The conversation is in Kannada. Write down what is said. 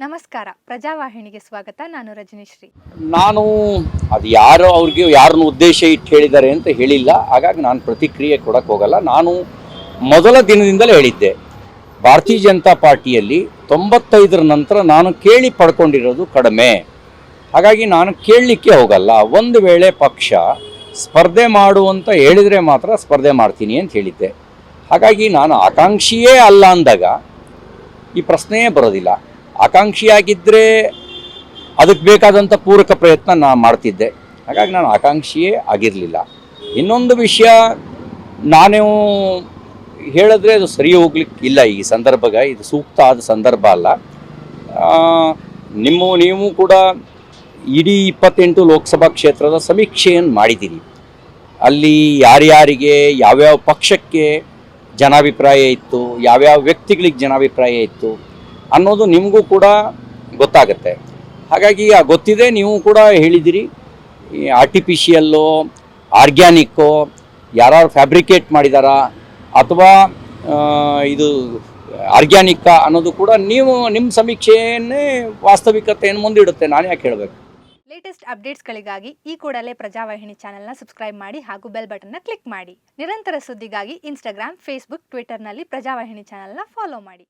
ನಮಸ್ಕಾರ. ಪ್ರಜಾವಾಹಿನಿಗೆ ಸ್ವಾಗತ. ನಾನು ರಜನೀಶ್ರೀ. ನಾನು ಅದು ಯಾರು ಅವ್ರಿಗೆ ಯಾರನ್ನು ಉದ್ದೇಶ ಇಟ್ಟು ಹೇಳಿದ್ದಾರೆ ಅಂತ ಹೇಳಿಲ್ಲ. ಹಾಗಾಗಿ ನಾನು ಪ್ರತಿಕ್ರಿಯೆ ಕೊಡಕ್ಕೆ ಹೋಗಲ್ಲ. ನಾನು ಮೊದಲ ದಿನದಿಂದಲೇ ಹೇಳಿದ್ದೆ. ಭಾರತೀಯ ಜನತಾ ಪಾರ್ಟಿಯಲ್ಲಿ ತೊಂಬತ್ತೈದರ ನಂತರ ನಾನು ಕೇಳಿ ಪಡ್ಕೊಂಡಿರೋದು ಕಡಿಮೆ. ಹಾಗಾಗಿ ನಾನು ಕೇಳಲಿಕ್ಕೆ ಹೋಗಲ್ಲ. ಒಂದು ವೇಳೆ ಪಕ್ಷ ಸ್ಪರ್ಧೆ ಮಾಡು ಅಂತ ಹೇಳಿದರೆ ಮಾತ್ರ ಸ್ಪರ್ಧೆ ಮಾಡ್ತೀನಿ ಅಂತ ಹೇಳಿದ್ದೆ. ಹಾಗಾಗಿ ನಾನು ಆಕಾಂಕ್ಷಿಯೇ ಅಲ್ಲ ಅಂದಾಗ ಈ ಪ್ರಶ್ನೆಯೇ ಬರೋದಿಲ್ಲ. ಆಕಾಂಕ್ಷಿಯಾಗಿದ್ದರೆ ಅದಕ್ಕೆ ಬೇಕಾದಂಥ ಪೂರಕ ಪ್ರಯತ್ನ ನಾನು ಮಾಡ್ತಿದ್ದೆ. ಹಾಗಾಗಿ ನಾನು ಆಕಾಂಕ್ಷಿಯೇ ಆಗಿರಲಿಲ್ಲ. ಇನ್ನೊಂದು ವಿಷಯ, ನಾನು ಹೇಳಿದ್ರೆ ಅದು ಸರಿ ಹೋಗ್ಲಿಕ್ಕೆ ಇಲ್ಲ ಈ ಸಂದರ್ಭಗ, ಇದು ಸೂಕ್ತ ಆದ ಸಂದರ್ಭ ಅಲ್ಲ. ನಿಮ್ಮ, ನೀವು ಕೂಡ ಇಡೀ ಇಪ್ಪತ್ತೆಂಟು ಲೋಕಸಭಾ ಕ್ಷೇತ್ರದ ಸಮೀಕ್ಷೆಯನ್ನು ಮಾಡಿದ್ದೀರಿ. ಅಲ್ಲಿ ಯಾರ್ಯಾರಿಗೆ, ಯಾವ್ಯಾವ ಪಕ್ಷಕ್ಕೆ ಜನಾಭಿಪ್ರಾಯ ಇತ್ತು, ಯಾವ್ಯಾವ ವ್ಯಕ್ತಿಗಳಿಗೆ ಜನಾಭಿಪ್ರಾಯ ಇತ್ತು ಅನ್ನೋದು ನಿಮಗೂ ಕೂಡ ಗೊತ್ತಾಗುತ್ತೆ. ಹಾಗಾಗಿ ಆ ಗೊತ್ತಿದೆ, ನೀವು ಕೂಡ ಹೇಳಿದಿರಿ. ಈ ಆರ್ಟಿಫಿಷಿಯಲ್ಲು ಆರ್ಗ್ಯಾನಿಕ್ಕು ಯಾರು ಫ್ಯಾಬ್ರಿಕೇಟ್ ಮಾಡಿದಾರ, ಅಥವಾ ಇದು ಆರ್ಗ್ಯಾನಿಕ್ಕ ಅನ್ನೋದು ಕೂಡ ನೀವು ನಿಮ್ಮ ಸಮೀಕ್ಷೆಯನ್ನೇ ವಾಸ್ತವಿಕತೆಯನ್ನು ಮುಂದಿಡುತ್ತೆ, ನಾನು ಯಾಕೆ ಹೇಳಬೇಕು? ಲೇಟೆಸ್ಟ್ ಅಪ್ಡೇಟ್ಸ್ಗಳಿಗಾಗಿ ಈ ಕೂಡಲೇ ಪ್ರಜಾವಾಹಿನಿ ಚಾನೆಲ್ನ ಸಬ್ಸ್ಕ್ರೈಬ್ ಮಾಡಿ ಹಾಗೂ ಬೆಲ್ ಬಟನ್ನ ಕ್ಲಿಕ್ ಮಾಡಿ. ನಿರಂತರ ಸುದ್ದಿಗಾಗಿ ಇನ್ಸ್ಟಾಗ್ರಾಮ್ ಫೇಸ್ಬುಕ್ ಟ್ವಿಟರ್ನಲ್ಲಿ ಪ್ರಜಾವಾಹಿನಿ ಚಾನೆಲ್ನ ಫಾಲೋ ಮಾಡಿ.